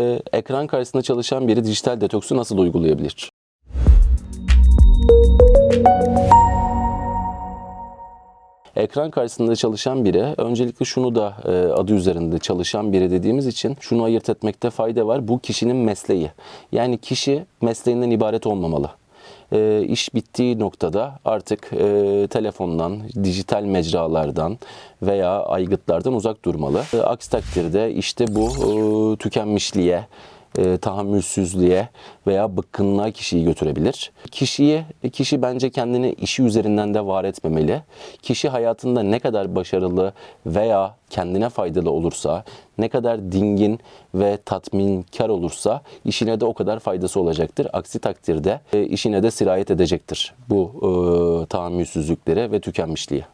Ee, ekran karşısında çalışan biri dijital detoksu nasıl uygulayabilir? Ekran karşısında çalışan biri, öncelikle şunu da e, adı üzerinde çalışan biri dediğimiz için şunu ayırt etmekte fayda var. Bu kişinin mesleği. Yani kişi mesleğinden ibaret olmamalı. E, iş bittiği noktada artık e, telefondan, dijital mecralardan veya aygıtlardan uzak durmalı. E, aksi takdirde işte bu e, tükenmişliğe, e, tahammülsüzlüğe veya bıkkınlığa kişiyi götürebilir. Kişiyi, kişi bence kendini işi üzerinden de var etmemeli. Kişi hayatında ne kadar başarılı veya kendine faydalı olursa, ne kadar dingin ve tatminkar olursa işine de o kadar faydası olacaktır. Aksi takdirde e, işine de sirayet edecektir bu e, tahammülsüzlüklere ve tükenmişliğe.